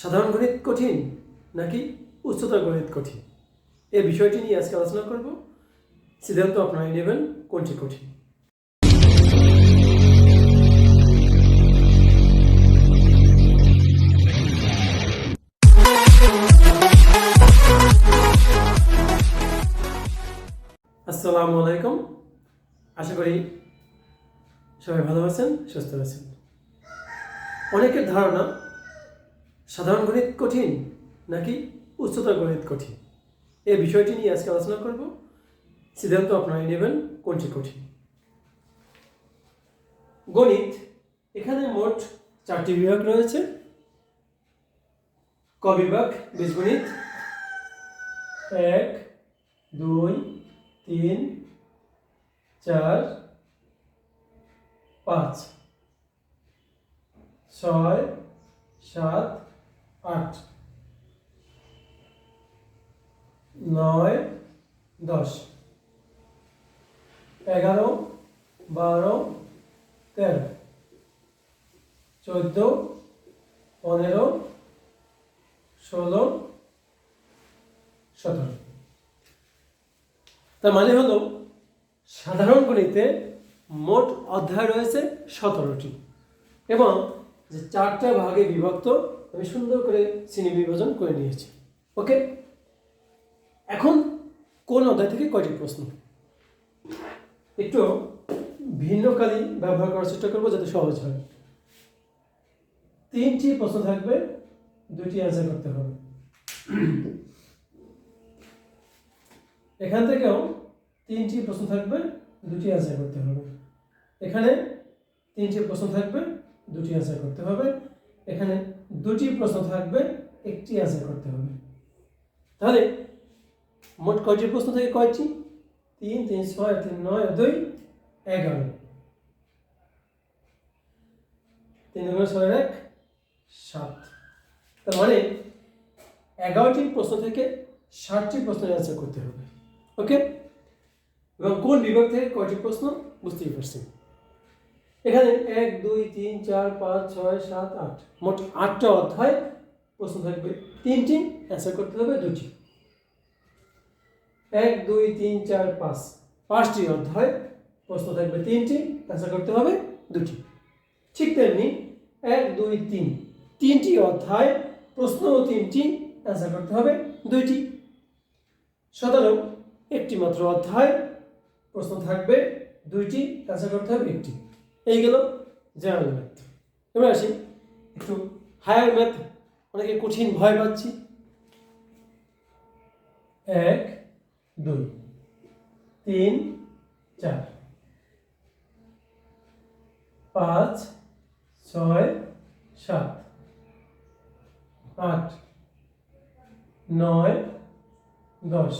সাধারণ গণিত কঠিন নাকি উচ্চতর গণিত কঠিন? এই বিষয়টি নিয়ে আজকে আলোচনা করব। সিদ্ধান্ত আপনারাই নেবেন কোনটি কঠিন? আসসালামু আলাইকুম। আশা করি সবাই ভালো আছেন, সুস্থ আছেন। অনেকের ধারণা সাধারণ গণিত কঠিন নাকি উচ্চতর গণিত কঠিন? এই বিষয়টি নিয়ে আজকে আলোচনা করব। সিদ্ধান্ত আপনারাই নেবেন কোনটি কঠিন। গণিত, এখানে মোট চারটি বিভাগ রয়েছে। ক বিভাগ, বীজগণিত। এক, দুই, তিন, চার, পাঁচ। ছয়, সাত আট। নয়, দশ। এগারো, বারো, তেরো। চোদ্দ, পনেরো, ষোলো, সতেরো। তার মানে হলো, সাধারণ গণিতে মোট অধ্যায় রয়েছে সতেরোটি। এবং যে চারটা ভাগে বিভক্ত আমি সুন্দর করে শ্রেণি বিভাজন করে নিয়েছি। ওকে? এখন কোন অধ্যায় থেকে কয়টি প্রশ্ন? একটু ভিন্ন কালি ব্যবহার করার চেষ্টা করব যাতে সহজ হয়। তিনটি প্রশ্ন থাকবে, দুইটি অ্যান্সার করতে হবে। এখান থেকেও তিনটি প্রশ্ন থাকবে, দুটি অ্যান্সার করতে হবে। এখানে তিনটি প্রশ্ন থাকবে, দুটি অ্যান্সার করতে হবে। এখানে দুটি প্রশ্ন থাকবে, একটি অ্যান্সার করতে হবে। তাহলে, মোট কয়টি প্রশ্ন থেকে কয়টি? তিন তিন, ছয়, তিন, নয়, দুই, এগারো। তিন, দুগুণ ছয় এক, সাত। তার মানে এগারোটি প্রশ্ন থেকে ষাটটি প্রশ্নের অ্যান্সার করতে হবে। ওকে? এবং কোন বিভাগ থেকে কয়টি প্রশ্ন বুঝতেই পারছেন? এখানে এক, দুই, তিন, চার, পাঁচ, ছয়, সাত, আট। মোট আটটা অধ্যায় প্রশ্ন থাকবে। তিনটি অ্যান্সার করতে হবে, দুটি। এক, দুই, তিন, চার, পাঁচ। পাঁচটি অধ্যায় প্রশ্ন থাকবে, তিনটি অ্যান্সার করতে হবে, দুটি। ঠিক তেমনি এক, দুই, তিন। তিনটি অধ্যায় প্রশ্ন তিনটি অ্যান্সার করতে হবে, দুইটি। সতেরো একটি মাত্র অধ্যায় প্রশ্ন থাকবে, দুইটি অ্যান্সার করতে হবে, একটি। এই গেল জেনারেল ম্যাথ এবার আসি একটু হায়ার ম্যাথ অনেকে কঠিন ভয় পাচ্ছি। এক, দুই, তিন, চার, পাঁচ, ছয়, সাত, আট, নয়, দশ,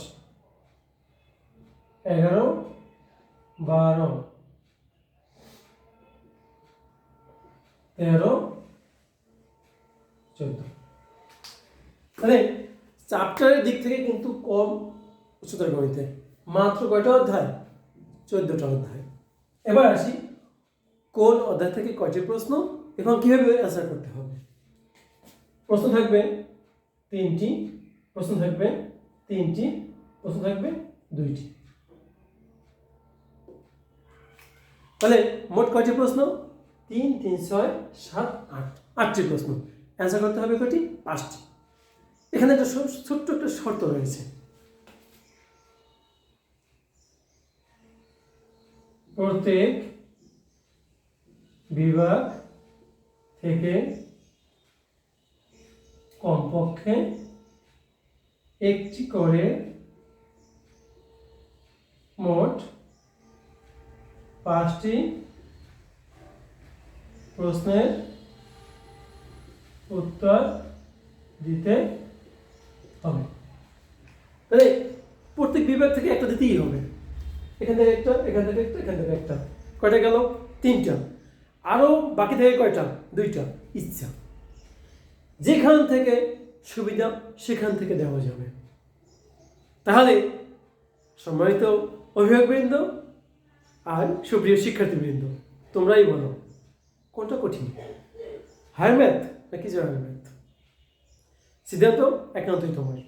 এগারো, বারো। তেরো চোদ্দ মানে চ্যাপ্টারের দিক থেকে কিন্তু কম উচ্চতর গণিতে মাত্র কয়টা অধ্যায় চোদ্দটা অধ্যায় এবার আসি কোন অধ্যায় থেকে কয়টি প্রশ্ন এবং কীভাবে অ্যান্সার করতে হবে প্রশ্ন থাকবে তিনটি প্রশ্ন থাকবে তিনটি প্রশ্ন থাকবে দুইটি তাহলে মোট কয়টি প্রশ্ন তিন তিন, ছয়, সাত, আট। আটটি প্রশ্ন। অ্যান্সার করতে হবে কয়টি? পাঁচটি। এখানে একটা ছোট্ট একটা শর্ত রয়েছে। প্রত্যেক বিভাগ থেকে কমপক্ষে একটি করে মোট পাঁচটি প্রশ্নের উত্তর দিতে হবে। তাহলে প্রত্যেক বিভাগ থেকে একটা দিতেই হবে। এখান থেকে একটা, এখান থেকে একটা, এখান থেকে একটা। কয়টা গেল? তিনটা। আরও বাকি থেকে কয়টা? দুইটা। ইচ্ছা। যেখান থেকে সুবিধা, সেখান থেকে দেওয়া যাবে। তাহলে সম্মানিত অভিভাবকবৃন্দ আর সুপ্রিয় শিক্ষার্থীবৃন্দ, তোমরাই বলো কোনটা কঠিন? হায়ার ম্যাথ নাকি জয়েন্ট ম্যাথ সিদ্ধান্ত একান্তই তোমার।